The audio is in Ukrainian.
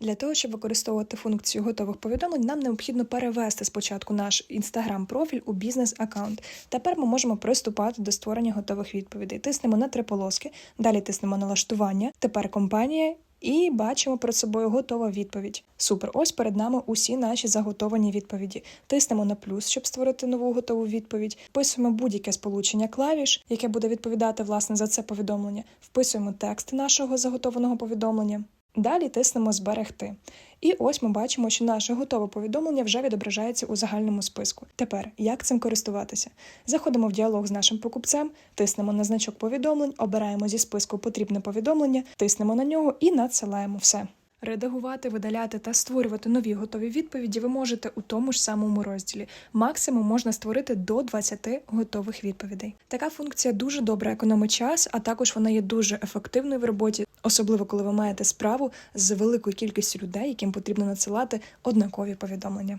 Для того, щоб використовувати функцію готових повідомлень, нам необхідно перевести спочатку наш інстаграм-профіль у бізнес-аккаунт. Тепер ми можемо приступати до створення готових відповідей. Тиснемо на три полоски, далі тиснемо налаштування, тепер компанія. І бачимо перед собою готова відповідь. Супер, ось перед нами усі наші заготовані відповіді. Тиснемо на плюс, щоб створити нову готову відповідь. Вписуємо будь-яке сполучення клавіш, яке буде відповідати власне за це повідомлення. Вписуємо текст нашого заготованого повідомлення. Далі тиснемо Зберегти. І ось ми бачимо, що наше готове повідомлення вже відображається у загальному списку. Тепер як цим користуватися? Заходимо в діалог з нашим покупцем, тиснемо на значок повідомлень, обираємо зі списку потрібне повідомлення, тиснемо на нього і надсилаємо все. Редагувати, видаляти та створювати нові готові відповіді ви можете у тому ж самому розділі. Максимум можна створити до 20 готових відповідей. Така функція дуже добре економить час, а також вона є дуже ефективною в роботі, особливо коли ви маєте справу з великою кількістю людей, яким потрібно надсилати однакові повідомлення.